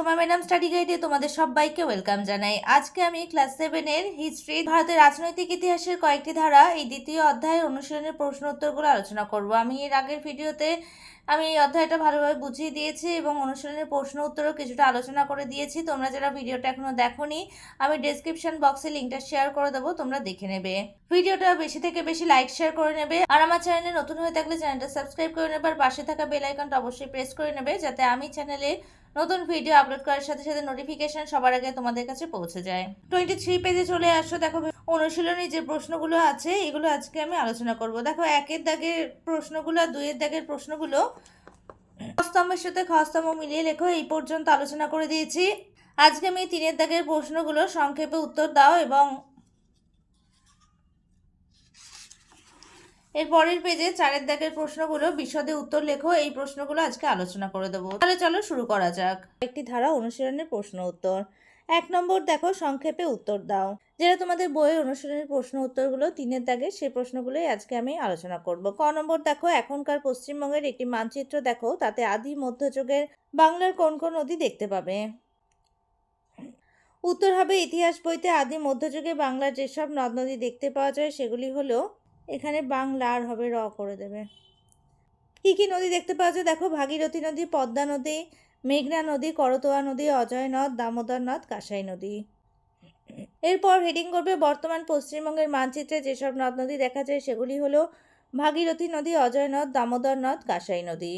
Soma madam study গাইডে তোমাদের সবাইকে welcome জানাই। আজকে আমি ক্লাস সেভেনের হিস্ট্রি ভারতের রাজনৈতিক ইতিহাসের কয়েকটি ধারা এই দ্বিতীয় অধ্যায়ের অনুশীলনের প্রশ্ন উত্তরগুলো আলোচনা করব। আমি এর আগের ভিডিওতে আমি এই অধ্যায়টা ভালোভাবে বুঝিয়ে দিয়েছি এবং অনুশীলনের প্রশ্ন উত্তরও কিছুটা আলোচনা করে দিয়েছি। তোমরা যারা ভিডিওটা এখনও দেখোনি, আমি ডেসক্রিপশন বক্সে লিঙ্কটা শেয়ার করে দেবো, তোমরা দেখে নেবে। ভিডিওটা বেশি থেকে বেশি লাইক শেয়ার করে নেবে। আর আমার চ্যানেলে নতুন হয়ে থাকলে চ্যানেলটা সাবস্ক্রাইব করে নেবে। আর পাশে থাকা বেল আইকনটা অবশ্যই প্রেস করে নেবে, যাতে আমি চ্যানেলে নতুন ভিডিও আপলোড করার সাথে সাথে নোটিফিকেশন সবার আগে তোমাদের কাছে পৌঁছে যায়। টোয়েন্টি থ্রি পেজে চলে আসো, দেখো অনুশীলনী যে প্রশ্নগুলো আছে, এগুলো আজকে আমি আলোচনা করব। দেখো, একের দাগের প্রশ্নগুলো আর দুইয়ের দাগের প্রশ্নগুলো স্তম্ভের সাথে খস্তম্ভ মিলিয়ে লেখো, এই পর্যন্ত আলোচনা করে দিয়েছি। আজকে আমি তিনের দাগের প্রশ্নগুলো সংক্ষেপে উত্তর দাও এবং এর পরের পেজে চারের দাগের প্রশ্নগুলো বিশদে উত্তর লেখো, এই প্রশ্নগুলো আজকে আলোচনা করে দেবো। তাহলে চলো শুরু করা যাক। একটি ধারা অনুশীলনের প্রশ্ন উত্তর। এক নম্বর দেখো, সংক্ষেপে উত্তর দাও। যেটা তোমাদের বইয়ের অনুশীলনের প্রশ্ন উত্তরগুলো তিনের দাগে সেই প্রশ্নগুলোই আজকে আমি আলোচনা করব। ক নম্বর দেখো, এখনকার পশ্চিমবঙ্গের একটি মানচিত্র দেখো, তাতে আদি মধ্যযুগের বাংলার কোন কোন নদী দেখতে পাবে? উত্তর হবে, ইতিহাস বইতে আদি মধ্যযুগে বাংলার যেসব নদ নদী দেখতে পাওয়া যায়, সেগুলি হলো, এখানে বাংলা আর হবে র করে দেবে। কি কি নদী দেখতে পাওয়া যায়? দেখো, ভাগীরথী নদী, পদ্মা নদী মেঘনা নদী, করতোয়া নদী, অজয় নদ, দামোদর নদ, কাঁসাই নদী। এরপর হেডিং করবে বর্তমান পশ্চিমবঙ্গের মানচিত্রে যেসব নদ নদী দেখা যায়, সেগুলি হলো ভাগীরথী নদী, অজয় নদ, দামোদর নদ, কাঁসাই নদী।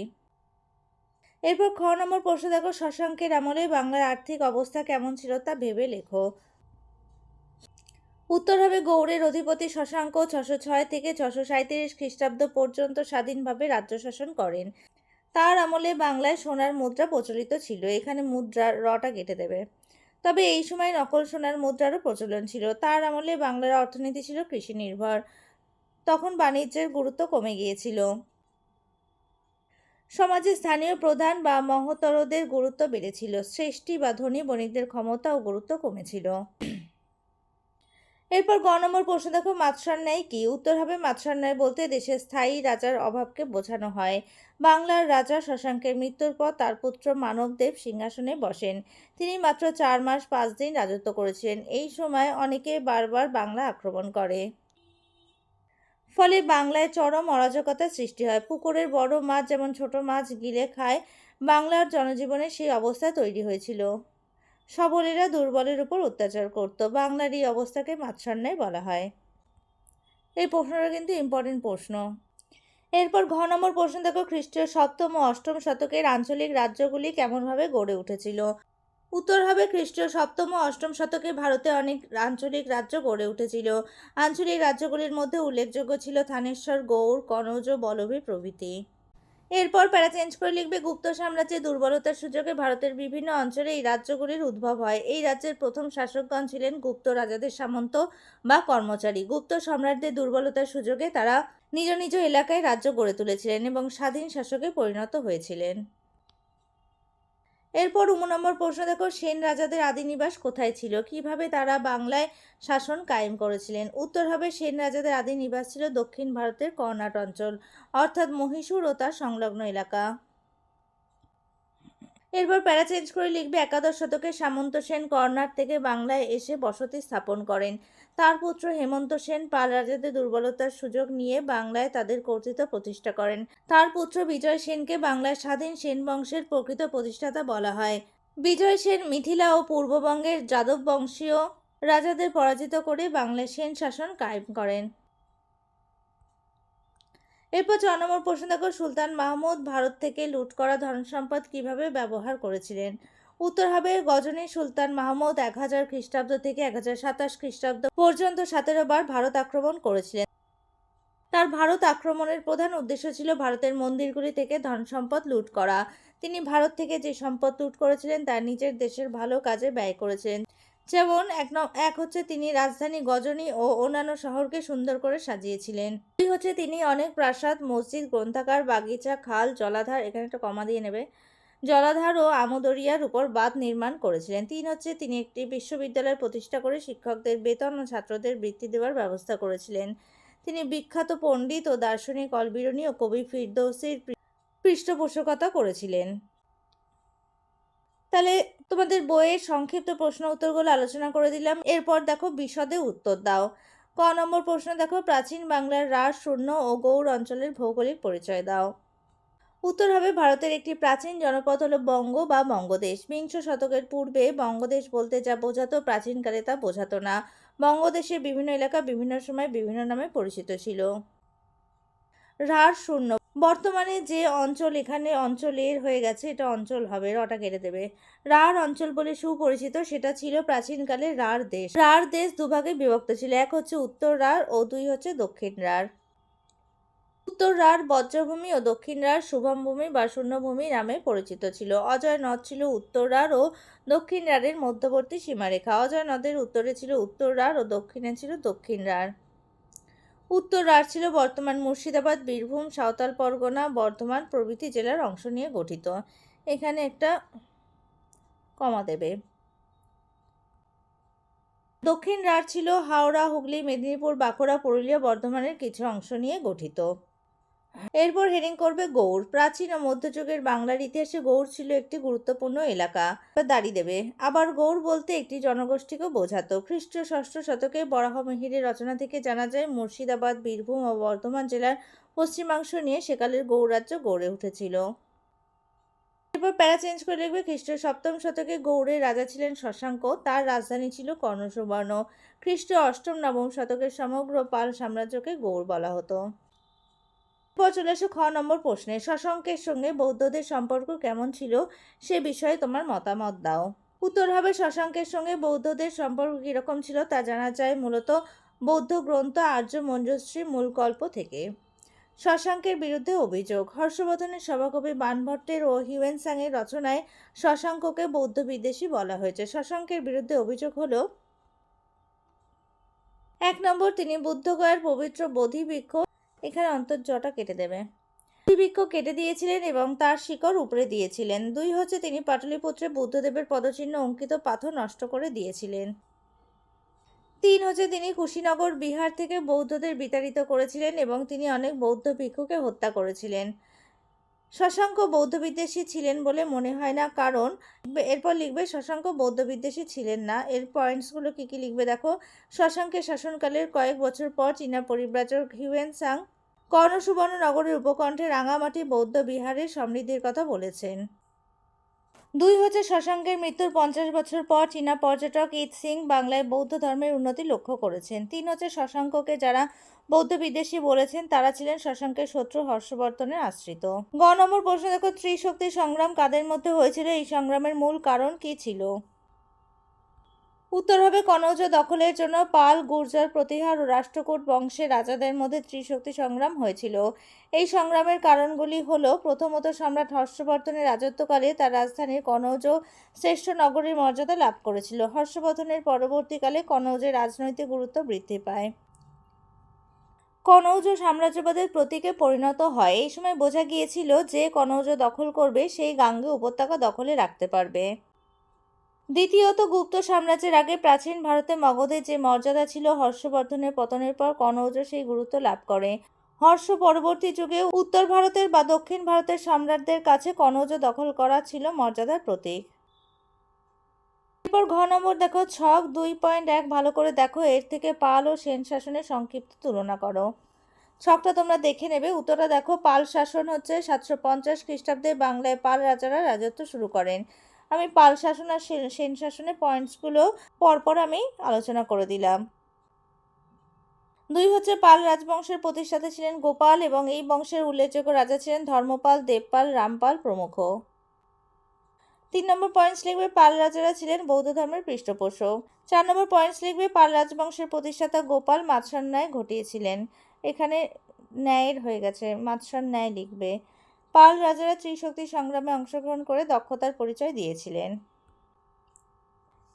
এরপর খ নম্বর প্রশ্ন দেখো, শশাঙ্কের আমলে বাংলার আর্থিক অবস্থা কেমন ছিল তা ভেবে লেখো। উত্তর হবে গৌড়ের অধিপতি শশাঙ্ক, ছশো ছয় থেকে ছশো সাঁত্রিশ খ্রিস্টাব্দ পর্যন্ত স্বাধীনভাবে রাজ্য শাসন করেন। তার আমলে বাংলায় সোনার মুদ্রা প্রচলিত ছিল। এখানে মুদ্রা রটা কেটে দেবে। তবে এই সময় নকল সোনার মুদ্রারও প্রচলন ছিল। তার আমলে বাংলার অর্থনীতি ছিল কৃষি নির্ভর তখন বাণিজ্যের গুরুত্ব কমে গিয়েছিল। সমাজে স্থানীয় প্রধান বা মহতরদের গুরুত্ব বেড়েছিল। শ্রেষ্ঠী বা ধনী বণিকদের ক্ষমতা ও গুরুত্ব কমেছিল। এরপর গ নম্বর প্রশ্ন, দেখো মাতসার ন্যায় কি? উত্তর হবে মাতসার ন্যায় বলতে দেশের স্থায়ী রাজার অভাবকে বোঝানো হয়। বাংলার রাজা শশাঙ্কের মৃত্যুর পর তার পুত্র মানবদেব সিংহাসনে বসেন। তিনি মাত্র চার মাস পাঁচ দিন রাজত্ব করেছিলেন। এই সময় অনেকে বারবার বাংলা আক্রমণ করে। ফলে বাংলায় চরম অরাজকতার সৃষ্টি হয়। পুকুরের বড় মাছ যেমন ছোট মাছ গিলে খায়, বাংলার জনজীবনে সেই অবস্থা তৈরি হয়েছিল। সবলেরা দুর্বলের উপর অত্যাচার করত। বাংলার এই অবস্থাকে মাৎসান্যায় বলা হয়। এই প্রশ্নটা কিন্তু ইম্পর্টেন্ট প্রশ্ন। এরপর ঘ নম্বর প্রশ্ন, দেখো, খ্রিস্টীয় সপ্তম ও অষ্টম শতকের আঞ্চলিক রাজ্যগুলি কেমনভাবে গড়ে উঠেছিল? উত্তর হবে, খ্রিস্টীয় সপ্তম ও অষ্টম শতকে ভারতে অনেক আঞ্চলিক রাজ্য গড়ে উঠেছিল। আঞ্চলিক রাজ্যগুলির মধ্যে উল্লেখযোগ্য ছিল থানেশ্বর, গৌড়, কনৌজ বল্লভী প্রভৃতি। এরপর প্যারা চেঞ্জ করে লিখবে গুপ্ত সাম্রাজ্যের দুর্বলতার সুযোগে ভারতের বিভিন্ন অঞ্চলে এই রাজ্যগুলির উদ্ভব হয়। এই রাজ্যের প্রথম শাসকগণ ছিলেন গুপ্ত রাজাদের সামন্ত বা কর্মচারী। গুপ্ত সম্রাটদের দুর্বলতার সুযোগে তারা নিজ নিজ এলাকায় রাজ্য গড়ে তুলেছিলেন এবং স্বাধীন শাসকে পরিণত হয়েছিলেন। এরপর নম্বর প্রশ্ন, দেখো, সেন রাজাদের আদিনিবাস কোথায় ছিল? কীভাবে তারা বাংলায় শাসন কায়েম করেছিলেন? উত্তর হবে, সেন রাজাদের আদি নিবাস ছিল দক্ষিণ ভারতের কর্ণাট অঞ্চল, অর্থাৎ মহীশূর ও তার সংলগ্ন এলাকা। এরপর প্যারা চেঞ্জ করে লিখবে একাদশ শতকে সামন্ত সেন কর্ণাট থেকে বাংলায় এসে বসতি স্থাপন করেন। তার পুত্র হেমন্ত সেন পাল রাজাদের দুর্বলতার সুযোগ নিয়ে বাংলায় তাদের কর্তৃত্ব প্রতিষ্ঠা করেন। তার পুত্র বিজয় সেনকে বাংলার স্বাধীন সেন বংশের প্রকৃত প্রতিষ্ঠাতা বলা হয়। বিজয় সেন মিথিলা ও পূর্ববঙ্গের যাদব বংশীয় রাজাদের পরাজিত করে বাংলায় সেন শাসন কায়েম করেন। এরপর ছ নম্বর প্রশ্ন দেখো সুলতান মাহমুদ ভারত থেকে লুট করা ধনসম্পদ কীভাবে ব্যবহার করেছিলেন? উত্তর হবে, গজনী সুলতান মাহমুদ এক হাজার খ্রিস্টাব্দ থেকে এক হাজার সাতাশ খ্রিস্টাব্দ পর্যন্ত সতেরো বার ভারত আক্রমণ করেছিলেন। তার ভারত আক্রমণের প্রধান উদ্দেশ্য ছিল ভারতের মন্দিরগুলি থেকে ধন সম্পদ লুট করা। তিনি ভারত থেকে যে সম্পদ লুট করেছিলেন, তা নিজের দেশের ভালো কাজে ব্যয় করেছিলেন। যেমন এক এক হচ্ছে তিনি রাজধানী গজনী ও অন্যান্য শহরকে সুন্দর করে সাজিয়েছিলেন। দুই হচ্ছে তিনি অনেক প্রাসাদ, মসজিদ, গ্রন্থাগার, বাগিচা, খাল, জলাধার, এখানে একটা কমা দিয়ে নেবে, জলাধার ও আমদরিয়ার উপর বাঁধ নির্মাণ করেছিলেন। তিন হচ্ছে তিনি একটি বিশ্ববিদ্যালয় প্রতিষ্ঠা করে শিক্ষকদের বেতন ও ছাত্রদের বৃত্তি দেওয়ার ব্যবস্থা করেছিলেন। তিনি বিখ্যাত পণ্ডিত ও দার্শনিক অলবিরনী ও কবি ফিরদৌসির পৃষ্ঠপোষকতা করেছিলেন। তাহলে তোমাদের বইয়ের সংক্ষিপ্ত প্রশ্ন উত্তরগুলো আলোচনা করে দিলাম। এরপর দেখো বিশদে উত্তর দাও। ক নম্বর প্রশ্ন দেখো, প্রাচীন বাংলার রাস, শূন্য ও গৌড় অঞ্চলের ভৌগোলিক পরিচয় দাও। উত্তর হবে, ভারতের একটি প্রাচীন জনপদ হলো বঙ্গ বা বঙ্গদেশ। বিংশ শতকের পূর্বে বঙ্গদেশ বলতে যা বোঝাতো প্রাচীনকালে তা বোঝাতো না। বঙ্গদেশের বিভিন্ন এলাকা বিভিন্ন সময় বিভিন্ন নামে পরিচিত ছিল। রার শূন্য বর্তমানে যে অঞ্চল এখানে অঞ্চলের হয়ে গেছে, এটা অঞ্চল হবে, রটা কেটে দেবে। রার অঞ্চল বলে সুপরিচিত, সেটা ছিল প্রাচীনকালে রার দেশ। রার দেশ দুভাগে বিভক্ত ছিল, এক হচ্ছে উত্তর রার ও দুই হচ্ছে দক্ষিণ রার। উত্তর রার বজ্রভূমি ও দক্ষিণ রার শুভমভূমি বা শূন্যভূমি নামে পরিচিত ছিল। অজয় নদ ছিল উত্তর রার ও দক্ষিণ রারের মধ্যবর্তী সীমারেখা। অজয় নদের উত্তরে ছিল উত্তর রার ও দক্ষিণে ছিল দক্ষিণ রার। উত্তর রাঢ় ছিল বর্তমান মুর্শিদাবাদ, বীরভূম, সাঁওতাল পরগনা, বর্ধমান প্রভৃতি জেলার অংশ নিয়ে গঠিত। এখানে একটা কমা দেবে। দক্ষিণ রাঢ় ছিল হাওড়া, হুগলি, মেদিনীপুর, বাঁকুড়া, পুরুলিয়া, বর্ধমানের কিছু অংশ নিয়ে গঠিত। এরপর হেডিং করবে গৌড় প্রাচীন ও মধ্যযুগের বাংলার ইতিহাসে গৌড় ছিল একটি গুরুত্বপূর্ণ এলাকা। দাঁড়িয়ে দেবে। আবার গৌড় বলতে একটি জনগোষ্ঠীকে বোঝাতো। খ্রিস্ট ষষ্ঠ শতকে বরাহ বরাহমিহিরের রচনা থেকে জানা যায়, মুর্শিদাবাদ, বীরভূম ও বর্ধমান জেলার পশ্চিমাংশ নিয়ে সেকালের গৌড়রাজ্য গড়ে উঠেছিল। এরপর প্যারা চেঞ্জ করে লিখবে, খ্রিস্ট সপ্তম শতকে গৌড়ের রাজা ছিলেন শশাঙ্ক। তার রাজধানী ছিল কর্ণসুবর্ণ। খ্রিস্ট অষ্টম, নবম শতকের সমগ্র পাল সাম্রাজ্যকে গৌড় বলা হতো। এরপর চলে আসো খ নম্বর প্রশ্নে শশাঙ্কের সঙ্গে বৌদ্ধদের সম্পর্ক কেমন ছিল সে বিষয়ে তোমার মতামত দাও। উত্তর হবে শশাঙ্কের সঙ্গে বৌদ্ধদের সম্পর্ক কীরকম ছিল তা জানা যায় মূলত বৌদ্ধ গ্রন্থ আর্য মঞ্জুশ্রী মূলকল্প থেকে। শশাঙ্কের বিরুদ্ধে অভিযোগ, হর্ষবর্ধনের সভাকবি বানভট্টের ও হিউয়েনসাংয়ের রচনায় শশাঙ্ককে বৌদ্ধ বিদ্বেষী বলা হয়েছে। শশাঙ্কের বিরুদ্ধে অভিযোগ হলো, এক নম্বর তিনি বুদ্ধগয়ার পবিত্র বোধিবৃক্ষ এখানে অন্তর্জটা কেটে দেবে। বৃক্ষ কেটে দিয়েছিলেন এবং তার শিকড় উপরে দিয়েছিলেন। দুই হচ্ছে তিনি পাটলিপুত্রে বুদ্ধদেবের পদচিহ্ন অঙ্কিত পাথর নষ্ট করে দিয়েছিলেন। তিন হচ্ছে তিনি কুশীনগর বিহার থেকে বৌদ্ধদের বিতাড়িত করেছিলেন এবং তিনি অনেক বৌদ্ধ ভিক্ষুকে হত্যা করেছিলেন। শশাঙ্ক বৌদ্ধ বিদ্বেষী ছিলেন বলে মনে হয় না। কারণ, এরপর লিখবে, শশাঙ্ক বৌদ্ধ বিদ্বেষী ছিলেন না। এর পয়েন্টসগুলো কী কী লিখবে দেখো? শশাঙ্কের শাসনকালের কয়েক বছর পর চীনা পরিব্রাজক হিউয়েন সাং কর্ণসুবর্ণ নগরের উপকণ্ঠে রাঙামাটি বৌদ্ধ বিহারের সমৃদ্ধির কথা বলেছেন। দুই হচ্ছে শশাঙ্কের মৃত্যুর পঞ্চাশ বছর পর চীনা পর্যটক ঈদ সিং বাংলায় বৌদ্ধ ধর্মের উন্নতি লক্ষ্য করেছেন। তিন হচ্ছে শশাঙ্ককে যারা বৌদ্ধ বিদেশি বলেছেন, তারা ছিলেন শশাঙ্কের শত্রু হর্ষবর্ধনের আশ্রিত। গ নম্বর প্রশ্ন, দেখো, ত্রিশক্তি সংগ্রাম কাদের মধ্যে হয়েছিল? এই সংগ্রামের মূল কারণ কি ছিল? উত্তর হবে কনৌজ দখলের জন্য পাল গুর্জর প্রতিহার ও রাষ্ট্রকূট বংশের রাজাদের মধ্যে ত্রিশক্তি সংগ্রাম হয়েছিল। এই সংগ্রামের কারণগুলি হল, প্রথমত সম্রাট হর্ষবর্ধনের রাজত্বকালে তার রাজধানীর কনৌজ শ্রেষ্ঠ নগরীর মর্যাদা লাভ করেছিল। হর্ষবর্ধনের পরবর্তীকালে কনৌজের রাজনৈতিক গুরুত্ব বৃদ্ধি পায়। কনৌজ সাম্রাজ্যবাদের প্রতীকে পরিণত হয়। এই সময় বোঝা গিয়েছিল যে কনৌজ দখল করবে, সেই গাঙ্গে উপত্যকা দখলে রাখতে পারবে। দ্বিতীয়ত, গুপ্ত সাম্রাজ্যের আগে প্রাচীন ভারতে মগধের যে মর্যাদা ছিল হর্ষবর্ধনের পতনের পর কনৌজ সেই গুরুত্ব লাভ করে। হর্ষ পরবর্তী যুগে উত্তর ভারতের বা দক্ষিণ ভারতের সম্রাটদের কাছে কনৌজ দখল করা ছিল মর্যাদার প্রতীক। এরপর ঘ নম্বর দেখো, ছক দুই পয়েন্ট এক, ভালো করে দেখো, এর থেকে পাল ও সেন শাসনের সংক্ষিপ্ত তুলনা করো। ছকটা তোমরা দেখে নেবে, উত্তরটা দেখো, পাল শাসন হচ্ছে সাতশো পঞ্চাশ খ্রিস্টাব্দে বাংলায় পাল রাজারা রাজত্ব শুরু করেন। আমি পাল শাসন আর সেন- সেন শাসনের পয়েন্টসগুলো পরপর আমি আলোচনা করে দিলাম। দুই হচ্ছে পাল রাজবংশের প্রতিষ্ঠাতা ছিলেন গোপাল এবং এই বংশের উল্লেখযোগ্য রাজা ছিলেন ধর্মপাল, দেবপাল, রামপাল প্রমুখ। তিন নম্বর পয়েন্টস লিখবে পাল রাজারা ছিলেন বৌদ্ধ ধর্মের পৃষ্ঠপোষক। চার নম্বর পয়েন্টস লিখবে পাল রাজবংশের প্রতিষ্ঠাতা গোপাল মাৎসার ঘটিয়েছিলেন। এখানে ন্যায়ের হয়ে গেছে, মাৎসার ন্যায় লিখবে। পাল রাজারা ত্রিশক্তি সংগ্রামে অংশগ্রহণ করে দক্ষতার পরিচয় দিয়েছিলেন।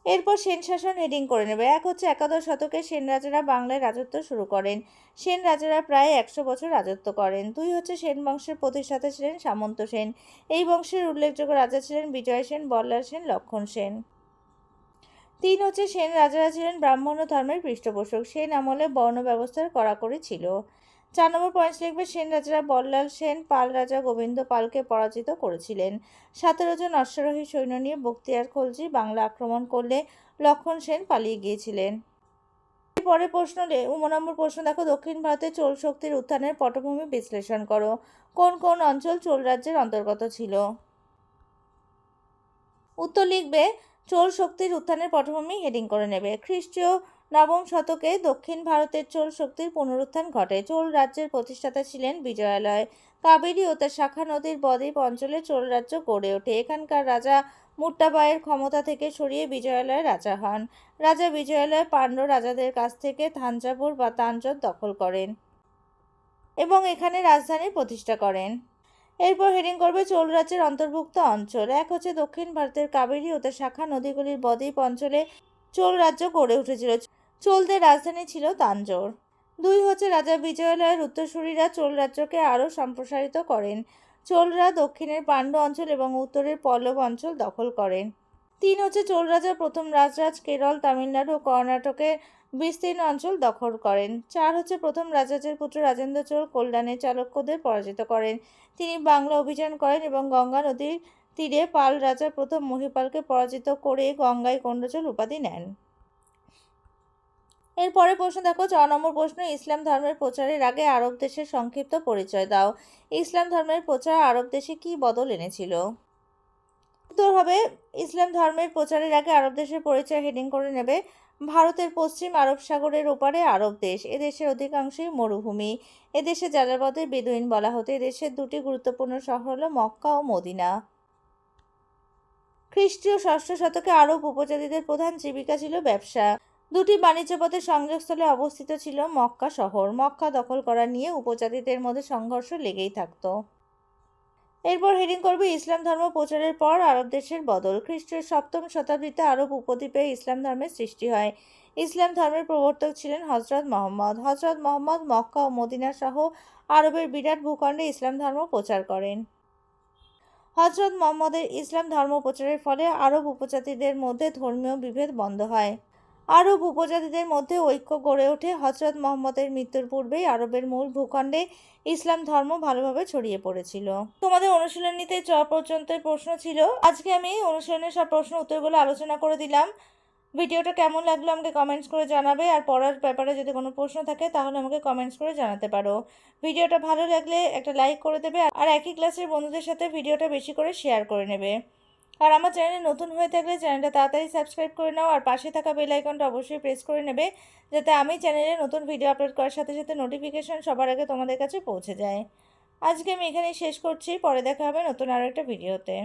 এরপর সেন শাসন হেডিং করে নেবে। এক হচ্ছে একাদশ শতকে সেন রাজারা বাংলায় রাজত্ব শুরু করেন। সেন রাজারা প্রায় একশো বছর রাজত্ব করেন। দুই হচ্ছে সেন বংশের প্রতিষ্ঠাতা ছিলেন সামন্ত সেন। এই বংশের উল্লেখযোগ্য রাজা ছিলেন বিজয় সেন, বল্লাল সেন, লক্ষণ সেন। তিন হচ্ছে সেন রাজারা ছিলেন ব্রাহ্মণ ধর্মের পৃষ্ঠপোষক। সেন আমলে বর্ণ ব্যবস্থার কড়াকড়ি ছিল। চার নম্বর পয়েন্টস লিখবে, সেন রাজারা বল্লাল সেন, পাল রাজা গোবিন্দ পালকে পরাজিত করেছিলেন। সতেরো জন অশ্বারোহী সৈন্য নিয়ে বক্তিয়ার খলজি বাংলা আক্রমণ করলে লক্ষণ সেন পালিয়ে গিয়েছিলেন। পরে প্রশ্ন নম্বর প্রশ্ন দেখো, দক্ষিণ ভারতে চোল শক্তির উত্থানের পটভূমি বিশ্লেষণ করো। কোন কোন অঞ্চল চোল রাজ্যের অন্তর্গত ছিল? উত্তর লিখবে, চোল শক্তির উত্থানের পটভূমি হেডিং করে নেবে। খ্রিস্টীয় নবম শতকে দক্ষিণ ভারতের চোল শক্তির পুনরুত্থান ঘটে। চোল রাজ্যের প্রতিষ্ঠাতা ছিলেন বিজয়ালয়। কাবেরী ও তার শাখা নদীর বদ্বীপ অঞ্চলে চোল রাজ্য গড়ে ওঠে। এখানকার রাজা মুট্টাবাইয়ের ক্ষমতা থেকে সরিয়ে বিজয়ালয় রাজা হন। রাজা বিজয়ালয় পাণ্ড্য রাজাদের কাছ থেকে থাঞ্জাভুর বা তাঞ্জোর দখল করেন এবং এখানে রাজধানী প্রতিষ্ঠা করেন। এরপর হেডিং করবে চোল রাজ্যের অন্তর্ভুক্ত অঞ্চল। এক হচ্ছে দক্ষিণ ভারতের কাবেরী ও তার শাখা নদীগুলির বদ্বীপ অঞ্চলে চোল রাজ্য গড়ে উঠেছিল। চোলদের রাজধানী ছিল তাঞ্জোর দুই হচ্ছে রাজা বিজয়ালয়ের উত্তরসূরিরা চোল রাজ্যকে আরও সম্প্রসারিত করেন। চোলরা দক্ষিণের পাণ্ড্য অঞ্চল এবং উত্তরের পল্লব অঞ্চল দখল করেন। তিন হচ্ছে চোল রাজা প্রথম রাজরাজ কেরল, তামিলনাড়ু ও কর্ণাটকের বিস্তীর্ণ অঞ্চল দখল করেন। চার হচ্ছে প্রথম রাজাজের পুত্র রাজেন্দ্র চোল কল্যাণের চালুক্যদের পরাজিত করেন। তিনি বাংলা অভিযান করেন এবং গঙ্গা নদীর তীরে পাল রাজা প্রথম মহিপালকে পরাজিত করে গঙ্গায় কণ্ডচল উপাধি নেন। এরপরে প্রশ্ন দেখো ছ নম্বর প্রশ্ন, ইসলাম ধর্মের প্রচারের আগে আরব দেশের সংক্ষিপ্ত পরিচয় দাও। ইসলাম ধর্মের প্রচার আরব দেশে কি বদল এনেছিল? উত্তর হবে, ইসলাম ধর্মের প্রচারের আগে আরব দেশের পরিচয় হেডিং করে নেবে, ভারতের পশ্চিম আরব সাগরের ওপারে আরব দেশ এদেশের অধিকাংশই মরুভূমি। এদেশে যাযাবরদের বেদুইন বলা হতো এদেশের দুটি গুরুত্বপূর্ণ শহর হলো মক্কা ও মদিনা। খ্রিস্টীয় ষষ্ঠ শতকে আরব উপজাতিদের প্রধান জীবিকা ছিল ব্যবসা। দুটি বাণিজ্য পথের সংযোগস্থলে অবস্থিত ছিল মক্কা শহর। মক্কা দখল করা নিয়ে উপজাতিদের মধ্যে সংঘর্ষ লেগেই থাকতো। এরপর হেডিং করবে ইসলাম ধর্ম প্রচারের পর আরব দেশের বদল। খ্রিস্টের সপ্তম শতাব্দীতে আরব উপদ্বীপে ইসলাম ধর্মের সৃষ্টি হয়। ইসলাম ধর্মের প্রবর্তক ছিলেন হজরত মোহাম্মদ। হজরত মোহাম্মদ মক্কা ও মদিনা সহ আরবের বিরাট ভূখণ্ডে ইসলাম ধর্ম প্রচার করেন। হজরত মোহাম্মদের ইসলাম ধর্ম প্রচারের ফলে আরব উপজাতিদের মধ্যে ধর্মীয় বিভেদ বন্ধ হয়। আরব উপজাতিদের মধ্যে ঐক্য গড়ে ওঠে। হজরত মোহাম্মদের মৃত্যুর পূর্বেই আরবের মূল ভূখণ্ডে ইসলাম ধর্ম ভালোভাবে ছড়িয়ে পড়েছিল। তোমাদের অনুশীলনীতে চ পর্যন্ত প্রশ্ন ছিল। আজকে আমি অনুশীলনের সব প্রশ্ন উত্তরগুলো আলোচনা করে দিলাম। ভিডিওটা কেমন লাগল আমাকে কমেন্টস করে জানাবে। আর পড়ার ব্যাপারে যদি কোনো প্রশ্ন থাকে, তাহলে আমাকে কমেন্টস করে জানাতে পারো। ভিডিওটা ভালো লাগলে একটা লাইক করে দেবে। আর একই ক্লাসের বন্ধুদের সাথে ভিডিওটা বেশি করে শেয়ার করে নেবে। আর আমার চ্যানেলে নতুন হয়ে থাকলে চ্যানেলটা তাড়াতাড়ি সাবস্ক্রাইব করে নাও, আর পাশে থাকা বেল আইকনটা অবশ্যই প্রেস করে নেবে, যাতে আমি চ্যানেলে নতুন ভিডিও আপলোড করার সাথে সাথে নোটিফিকেশান সবার আগে তোমাদের কাছে পৌঁছে যায়। আজকে আমি এখানেই শেষ করছি, পরে দেখা হবে নতুন আরও একটা ভিডিওতে।